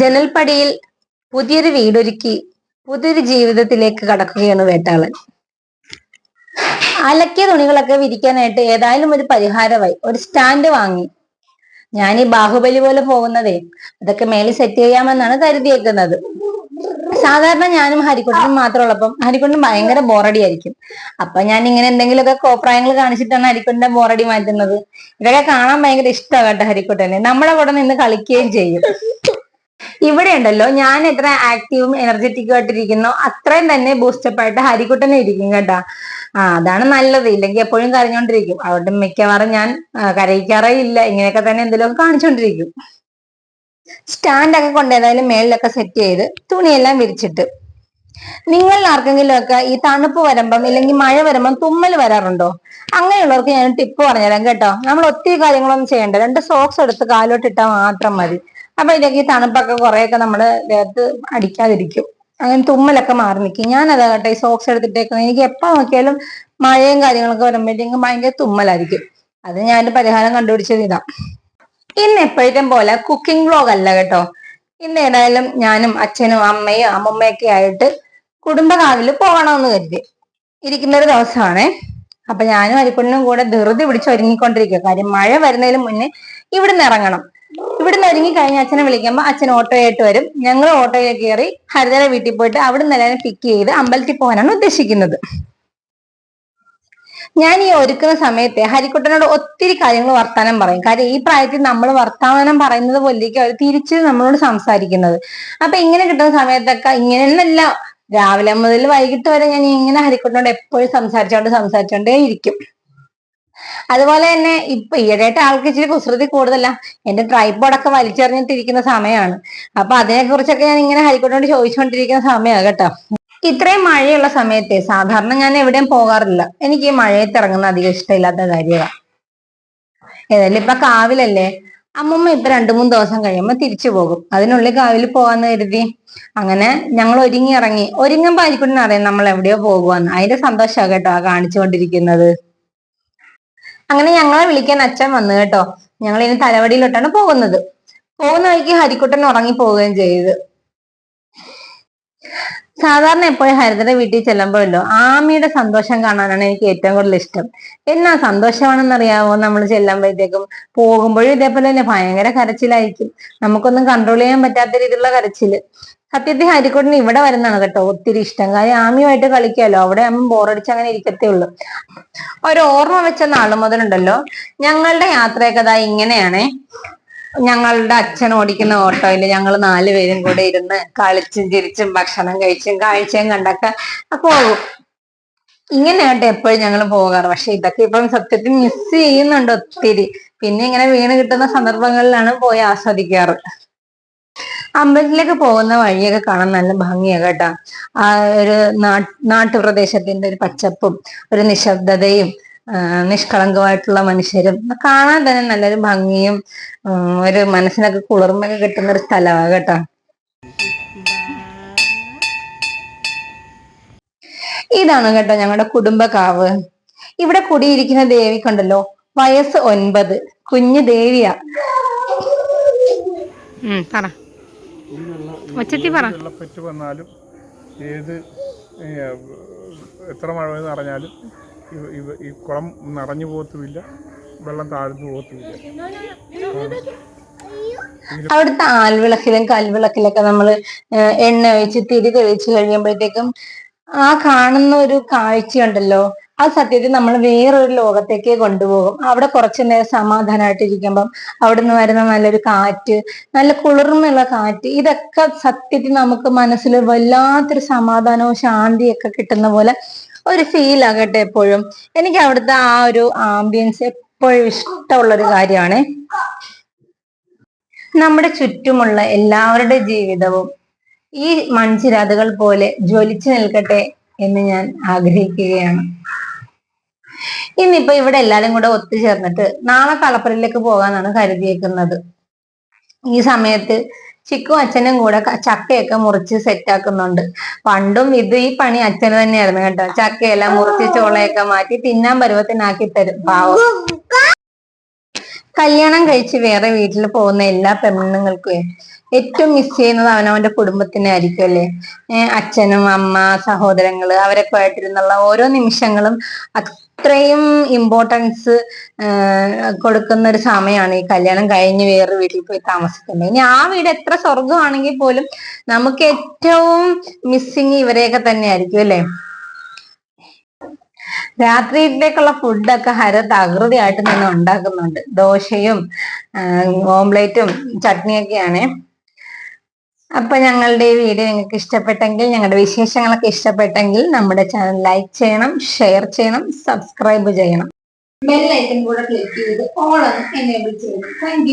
ജനൽപ്പടിയിൽ പുതിയൊരു വീടൊരുക്കി പുതിയൊരു ജീവിതത്തിലേക്ക് കടക്കുകയാണ് വേട്ടാളൻ. അലക്കിയ തുണികളൊക്കെ വിരിക്കാനായിട്ട് ഏതായാലും ഒരു പരിഹാരമായി. ഒരു സ്റ്റാൻഡ് വാങ്ങി. ഞാൻ ഈ ബാഹുബലി പോലെ പോകുന്നതേ അതൊക്കെ മേലെ സെറ്റ് ചെയ്യാമെന്നാണ് കരുതിയേക്കുന്നത്. സാധാരണ ഞാനും ഹരിക്കുട്ടനും മാത്രമുള്ളപ്പം ഹരിക്കുട്ടൻ ഭയങ്കര ബോറടി ആയിരിക്കും അപ്പൊ ഞാൻ ഇങ്ങനെ എന്തെങ്കിലുമൊക്കെ കോപ്രായങ്ങൾ കാണിച്ചിട്ടാണ് ഹരിക്കുട്ടന്റെ ബോറടി മാറ്റുന്നത്. ഇതൊക്കെ കാണാൻ ഭയങ്കര ഇഷ്ടമാണ് കേട്ടോ ഹരിക്കുട്ടനെ നമ്മുടെ കൂടെ നിന്ന് കളിക്കുകയും ചെയ്യും. ഇവിടെ ഉണ്ടല്ലോ ഞാൻ എത്ര ആക്റ്റീവും എനർജറ്റിക്കും ആയിട്ടിരിക്കുന്നോ. അത്രയും തന്നെ ബൂസ്റ്റപ്പ് ആയിട്ട് ഹരിക്കുട്ടനെ ഇരിക്കും കേട്ടാ. ആ അതാണ് നല്ലത്. ഇല്ലെങ്കിൽ എപ്പോഴും കരഞ്ഞോണ്ടിരിക്കും. അവിടെ മിക്കവാറും ഞാൻ കരയിക്കാറേ ഇല്ല. ഇങ്ങനെയൊക്കെ തന്നെ എന്തെങ്കിലുമൊക്കെ കാണിച്ചോണ്ടിരിക്കും. സ്റ്റാൻഡ് ഒക്കെ കൊണ്ട് ഏതായാലും മേളിലൊക്കെ സെറ്റ് ചെയ്ത് തുണിയെല്ലാം വിരിച്ചിട്ട്. നിങ്ങൾ ആർക്കെങ്കിലും ഒക്കെ ഈ തണുപ്പ് വരുമ്പം ഇല്ലെങ്കിൽ മഴ വരുമ്പം തുമ്മൽ വരാറുണ്ടോ? അങ്ങനെയുള്ളവർക്ക് ഞാൻ ടിപ്പ് പറഞ്ഞുതരാം കേട്ടോ. നമ്മൾ ഒത്തിരി കാര്യങ്ങളൊന്നും ചെയ്യണ്ട. രണ്ട് സോക്സ് എടുത്ത് കാലോട്ടിട്ടാൽ മാത്രം മതി. അപ്പൊ ഇതിലേക്ക് ഈ തണുപ്പൊക്കെ കുറെയൊക്കെ നമ്മുടെ ദേഹത്ത് അടിക്കാതിരിക്കും. അങ്ങനെ തുമ്മലൊക്കെ മാറി നിൽക്കും ഞാൻ അതാ കേട്ടോ ഈ സോക്സ് എടുത്തിട്ടേക്കുന്നത്. എനിക്ക് എപ്പോ നോക്കിയാലും മഴയും കാര്യങ്ങളൊക്കെ വരുമ്പോഴത്തേക്കും ഭയങ്കര തുമ്മലായിരിക്കും. അത് ഞാൻ പരിഹാരം കണ്ടുപിടിച്ചത് ഇതാ. ഇന്ന് എപ്പോഴത്തേം പോലെ കുക്കിംഗ് വ്ലോഗ് അല്ല കേട്ടോ. ഇന്ന് ഏതായാലും ഞാനും അച്ഛനും അമ്മയും അമ്മമ്മയൊക്കെ ആയിട്ട് കുടുംബകാവിൽ പോകണമെന്ന് കരുതി. ഇരിക്കുന്ന ഒരു ദിവസമാണേ. അപ്പൊ ഞാനും അരിക്കുണ്ണനും കൂടെ ധൃതി പിടിച്ച് ഒരുങ്ങിക്കൊണ്ടിരിക്കുക. കാര്യം മഴ വരുന്നതിന് മുന്നേ ഇവിടുന്ന് ഇറങ്ങണം. ഇവിടുന്ന് ഒരുങ്ങി കഴിഞ്ഞ അച്ഛനെ വിളിക്കുമ്പോൾ അച്ഛൻ ഓട്ടോയായിട്ട് വരും. ഞങ്ങൾ ഓട്ടോയിൽ കയറി ഹരിതര വീട്ടിൽ പോയിട്ട് അവിടുന്ന് എല്ലാവരും പിക്ക് ചെയ്ത് അമ്പലത്തിൽ പോകാനാണ് ഉദ്ദേശിക്കുന്നത്. ഞാൻ ഈ ഒരുക്കുന്ന സമയത്ത് ഹരിക്കുട്ടനോട് ഒത്തിരി കാര്യങ്ങൾ വർത്താനം പറയും. കാര്യം ഈ പ്രായത്തിൽ നമ്മൾ വർത്തമാനം പറയുന്നത് പോലെയൊക്കെ അവർ തിരിച്ച് നമ്മളോട് സംസാരിക്കുന്നത്. അപ്പൊ ഇങ്ങനെ കിട്ടുന്ന സമയത്തൊക്കെ ഇങ്ങനെ ഇങ്ങനെയൊന്നല്ല രാവിലെ മുതൽ വൈകിട്ട് വരെ ഞാൻ ഇങ്ങനെ ഹരിക്കുട്ടനോട് എപ്പോഴും സംസാരിച്ചോണ്ട് സംസാരിച്ചോണ്ടേ ഇരിക്കും. അതുപോലെ തന്നെ ഇപ്പൊ ഈയിടെയായിട്ട് ആൾക്ക് ഇച്ചിരി കുസൃതി കൂടുതല. എന്റെ ട്രൈബോർഡൊക്കെ വലിച്ചെറിഞ്ഞിട്ടിരിക്കുന്ന സമയമാണ് അപ്പൊ അതിനെ കുറിച്ചൊക്കെ ഞാൻ ഇങ്ങനെ ഹരിക്കോട്ടോട് ചോദിച്ചുകൊണ്ടിരിക്കുന്ന സമയമാണ് കേട്ടോ. ഇത്രയും മഴയുള്ള സമയത്തെ സാധാരണ ഞാൻ എവിടെയും പോകാറില്ല. എനിക്ക് ഈ മഴയത്ത് ഇറങ്ങുന്ന അധികം ഇഷ്ടമില്ലാത്ത കാര്യമാണ് ഏതായാലും ഇപ്പൊ കാവിലല്ലേ? അമ്മമ്മ ഇപ്പൊ രണ്ടു മൂന്ന് ദിവസം കഴിയുമ്പോ തിരിച്ചു പോകും. അതിനുള്ളിൽ കാവിൽ പോകാന്ന് കരുതി. അങ്ങനെ ഞങ്ങൾ ഒരുങ്ങി ഇറങ്ങി. ഒരുങ്ങുമ്പോ ആയിരിക്കും അറിയാം നമ്മൾ എവിടെയോ പോകുവാന്ന്. അതിന്റെ സന്തോഷമാണ് കേട്ടോ ആ കാണിച്ചുകൊണ്ടിരിക്കുന്നത്. അങ്ങനെ ഞങ്ങളെ വിളിക്കാൻ അച്ഛൻ വന്നു കേട്ടോ. ഞങ്ങൾ ഇനി തലവടിയിലോട്ടാണ് പോകുന്നത്. പോകുന്ന വഴിക്ക് ഹരിക്കുട്ടൻ ഉറങ്ങി പോവുകയും ചെയ്ത്. സാധാരണ എപ്പോഴും ഹരിതയുടെ വീട്ടിൽ ചെല്ലുമ്പോഴല്ലോ ആമിയുടെ സന്തോഷം കാണാനാണ് എനിക്ക് ഏറ്റവും കൂടുതൽ ഇഷ്ടം. എന്നാ സന്തോഷമാണെന്നറിയാവോ? നമ്മൾ ചെല്ലുമ്പോഴത്തേക്കും പോകുമ്പോഴും ഇതേപോലെ തന്നെ ഭയങ്കര കരച്ചിലായിരിക്കും. നമുക്കൊന്നും കൺട്രോൾ ചെയ്യാൻ പറ്റാത്ത രീതിയിലുള്ള കരച്ചിൽ. സത്യത്തിൽ ഹരിക്കുട്ടൻ ഇവിടെ വരുന്നതാണ് കേട്ടോ ഒത്തിരി ഇഷ്ടം. കാര്യം ആമിയുമായിട്ട് കളിക്കാലോ. അവിടെ ആകുമ്പോൾ ബോറടിച്ച് അങ്ങനെ ഇരിക്കത്തേ ഉള്ളൂ. ഒരു ഓർമ്മ വെച്ച നാൾ മുതലുണ്ടല്ലോ. ഞങ്ങളുടെ യാത്രയൊക്കെ അതായത് ഇങ്ങനെയാണേ. ഞങ്ങളുടെ അച്ഛൻ ഓടിക്കുന്ന ഓട്ടോയിൽ ഞങ്ങൾ നാലുപേരും കൂടെ ഇരുന്ന് കളിച്ചും ചിരിച്ചും ഭക്ഷണം കഴിച്ചും കാഴ്ചയും കണ്ടൊക്കെ പോകും ഇങ്ങനെയാട്ടെ എപ്പോഴും ഞങ്ങൾ പോകാറ്. പക്ഷെ ഇതൊക്കെ ഇപ്പം സത്യത്തിൽ മിസ് ചെയ്യുന്നുണ്ട് ഒത്തിരി. പിന്നെ ഇങ്ങനെ വീണ് കിട്ടുന്ന സന്ദർഭങ്ങളിലാണ് പോയി ആസ്വദിക്കാറ്. അമ്പലത്തിലേക്ക് പോകുന്ന വഴിയൊക്കെ കാണാൻ നല്ല ഭംഗിയാ കേട്ടാ. ആ ഒരു നാട്ടു നാട്ടുപ്രദേശത്തിന്റെ ഒരു പച്ചപ്പും ഒരു നിശബ്ദതയും നിഷ്കളങ്കമായിട്ടുള്ള മനുഷ്യരും കാണാൻ തന്നെ നല്ലൊരു ഭംഗിയും ഒരു മനസ്സിനൊക്കെ കുളിർമയൊക്കെ കിട്ടുന്ന ഒരു സ്ഥലമാണ് കേട്ടോ. ഇതാണ് കേട്ടോ ഞങ്ങളുടെ കുടുംബക്കാവ്. ഇവിടെ കുടിയിരിക്കുന്ന ദേവിക്കുണ്ടല്ലോ വയസ്സ് ഒൻപത് കുഞ്ഞു ദേവിയാ. പറ. പറ. വെള്ളപ്പറ്റ് വന്നാലും ഏത് എത്ര മഴ നിറഞ്ഞാലും ഈ കുളം നിറഞ്ഞു പോകത്തുമില്ല വെള്ളം താഴ്ന്നു പോകത്തുമില്ല. അവിടുത്തെ ആൽവിളക്കിലും കൽവിളക്കിലൊക്കെ നമ്മൾ എണ്ണ ഒഴിച്ച് തിരി തെളിച്ച് കഴിയുമ്പോഴത്തേക്കും ആ കാണുന്ന ഒരു കാഴ്ചയുണ്ടല്ലോ. ആ സത്യത്തിൽ നമ്മൾ വേറൊരു ലോകത്തേക്ക് കൊണ്ടുപോകും. അവിടെ കുറച്ചു നേരം സമാധാനമായിട്ട് ഇരിക്കുമ്പം അവിടുന്ന് വരുന്ന നല്ലൊരു കാറ്റ് നല്ല കുളിർമയുള്ള കാറ്റ് ഇതൊക്കെ സത്യത്തിൽ നമുക്ക് മനസ്സിൽ വല്ലാത്തൊരു സമാധാനവും ശാന്തിയൊക്കെ കിട്ടുന്ന പോലെ ഒരു ഫീൽ ആകട്ടെ എപ്പോഴും. എനിക്ക് അവിടുത്തെ ആ ഒരു ആംബിയൻസ് എപ്പോഴും ഇഷ്ടമുള്ള ഒരു കാര്യമാണ്. നമ്മുടെ ചുറ്റുമുള്ള എല്ലാവരുടെ ജീവിതവും ഈ മൺചിരാതുകൾ പോലെ ജ്വലിച്ചു നിൽക്കട്ടെ എന്ന് ഞാൻ ആഗ്രഹിക്കുകയാണ്. ഇന്നിപ്പോ ഇവിടെ എല്ലാരും കൂടെ ഒത്തുചേർന്നിട്ട് നാളെ കളപ്പുരയിലേക്ക് പോകാന്നാണ് കരുതിയേക്കുന്നത്. ഈ സമയത്ത് ചിക്കും അച്ഛനും കൂടെ ചക്കയൊക്കെ മുറിച്ച് സെറ്റാക്കുന്നുണ്ട് പണ്ടും ഇത് ഈ പണി അച്ഛന് തന്നെയായിരുന്നു കേട്ടോ. ചക്കയെല്ലാം മുറിച്ച് ചോളയൊക്കെ മാറ്റി തിന്നാൻ പരുവത്തിനാക്കി തരും. പാവം. കല്യാണം കഴിച്ച് വേറെ വീട്ടിൽ പോകുന്ന എല്ലാ പെണ്ണുങ്ങൾക്കും ഏറ്റവും മിസ് ചെയ്യുന്നത് അവനവന്റെ കുടുംബത്തിനെ ആയിരിക്കും അല്ലേ? അച്ഛനും അമ്മ സഹോദരങ്ങൾ അവരൊക്കെ ആയിട്ടിരുന്നുള്ള ഓരോ നിമിഷങ്ങളും അത്രയും ഇമ്പോർട്ടൻസ് കൊടുക്കുന്ന ഒരു സമയമാണ് ഈ കല്യാണം കഴിഞ്ഞ് വേറെ വീട്ടിൽ പോയി താമസിക്കുന്നത്. ഇനി ആ വീട് എത്ര സ്വർഗമാണെങ്കിൽ പോലും നമുക്ക് ഏറ്റവും മിസ്സിങ് ഇവരെയൊക്കെ തന്നെ ആയിരിക്കും അല്ലേ? രാത്രിയിലേക്കുള്ള ഫുഡൊക്കെ ഹര തകൃതിയായിട്ട് തന്നെ ഉണ്ടാക്കുന്നുണ്ട്. ദോശയും ഓംലേറ്റും ചട്നിയൊക്കെയാണ്. അപ്പൊ ഞങ്ങളുടെ ഈ വീഡിയോ നിങ്ങൾക്ക് ഇഷ്ടപ്പെട്ടെങ്കിൽ ഞങ്ങളുടെ വിശേഷങ്ങളൊക്കെ ഇഷ്ടപ്പെട്ടെങ്കിൽ നമ്മുടെ ചാനൽ ലൈക്ക് ചെയ്യണം ഷെയർ ചെയ്യണം സബ്സ്ക്രൈബ് ചെയ്യണം. ബെൽ ഐക്കൺ കൂടെ ക്ലിക്ക് ചെയ്ത് ഓൾ എനേബിൾ ചെയ്യണം. താങ്ക്